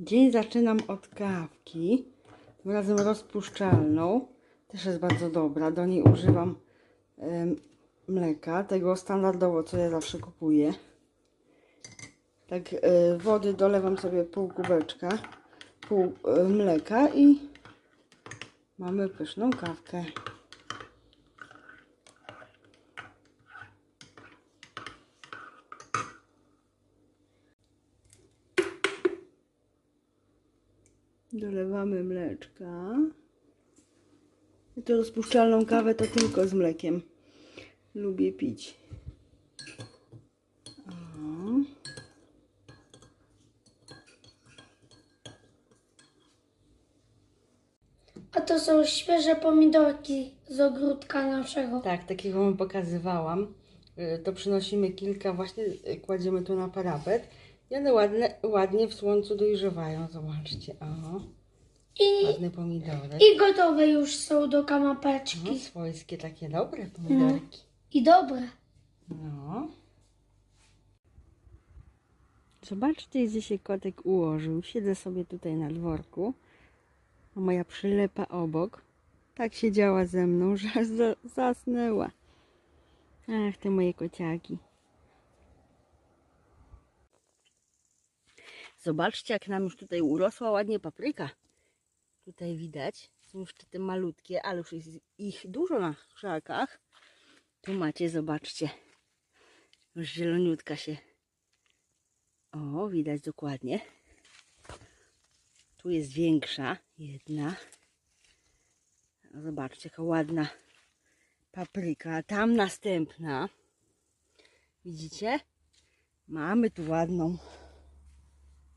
Dzień zaczynam od kawki, tym razem rozpuszczalną. Też jest bardzo dobra. Do niej używam mleka, tego standardowo, co ja zawsze kupuję. Tak, e, wody dolewam sobie pół kubeczka, pół e, mleka i mamy pyszną kawkę. Dolewamy mleczka. I to rozpuszczalną kawę to tylko z mlekiem. Lubię pić. O. A to są świeże pomidorki z ogródka naszego. Tak, takiego wam pokazywałam. Y, To przynosimy kilka, właśnie kładziemy tu na parapet. I one ładne, ładnie w słońcu dojrzewają. Zobaczcie. O, I, ładne pomidory. I gotowe już są do No, kanapeczki. swojskie takie dobre pomidorki. I dobre. No. Zobaczcie, gdzie się kotek ułożył. Siedzę sobie tutaj na dworku, a moja przylepa obok tak siedziała ze mną, że zasnęła. Ach, te moje kociaki. Zobaczcie, jak nam już tutaj urosła ładnie papryka. Tutaj widać, są jeszcze te malutkie, ale już jest ich dużo na krzakach. Tu macie, zobaczcie. Już zieloniutka się. O, widać dokładnie. Tu jest większa, jedna. Zobaczcie, jaka ładna papryka. Tam następna. Widzicie? Mamy tu ładną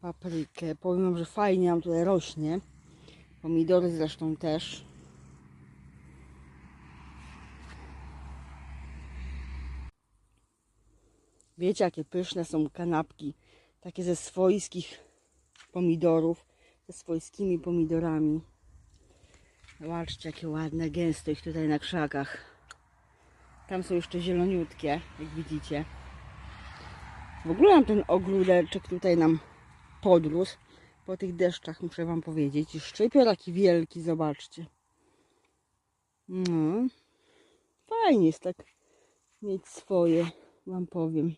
paprykę. Powiem wam, że fajnie nam tutaj rośnie. Pomidory zresztą też. Wiecie, jakie pyszne są kanapki. Takie ze swojskich pomidorów. Ze swojskimi pomidorami. Zobaczcie, jakie ładne, gęste ich tutaj na krzakach. Tam są jeszcze zieloniutkie, jak widzicie. W ogóle nam ten ogródeczek tutaj nam podrósł. Po tych deszczach muszę wam powiedzieć. I szczypior taki wielki, zobaczcie. No. Fajnie jest tak mieć swoje, wam powiem.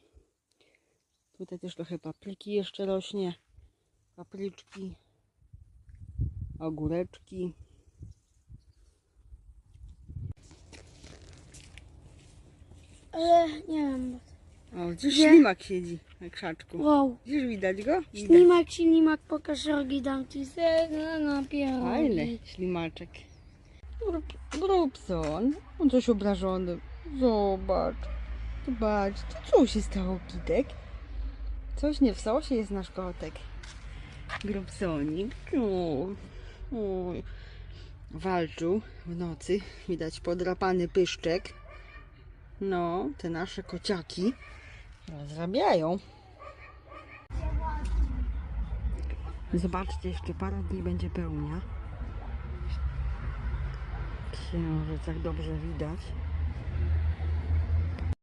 Tutaj też trochę papryki jeszcze rośnie. Papryczki. Ogóreczki. Ale nie wiem. O, gdzieś Gdzie? ślimak siedzi na krzaczku. Wow. Gdzieś widać go? Widać. Ślimak, ślimak, pokaż rogi, dam ci se na pierogi. Fajny ślimaczek. Grubson. On coś obrażony. Zobacz. Zobacz. To co się stało, Kitek? Coś nie w sosie jest nasz kotek. Grubsonik. Oj. Walczył w nocy. Widać podrapany pyszczek. No, te nasze kociaki rozrabiają. Zobaczcie, jeszcze parę dni będzie pełnia. Księżyc, jak dobrze widać.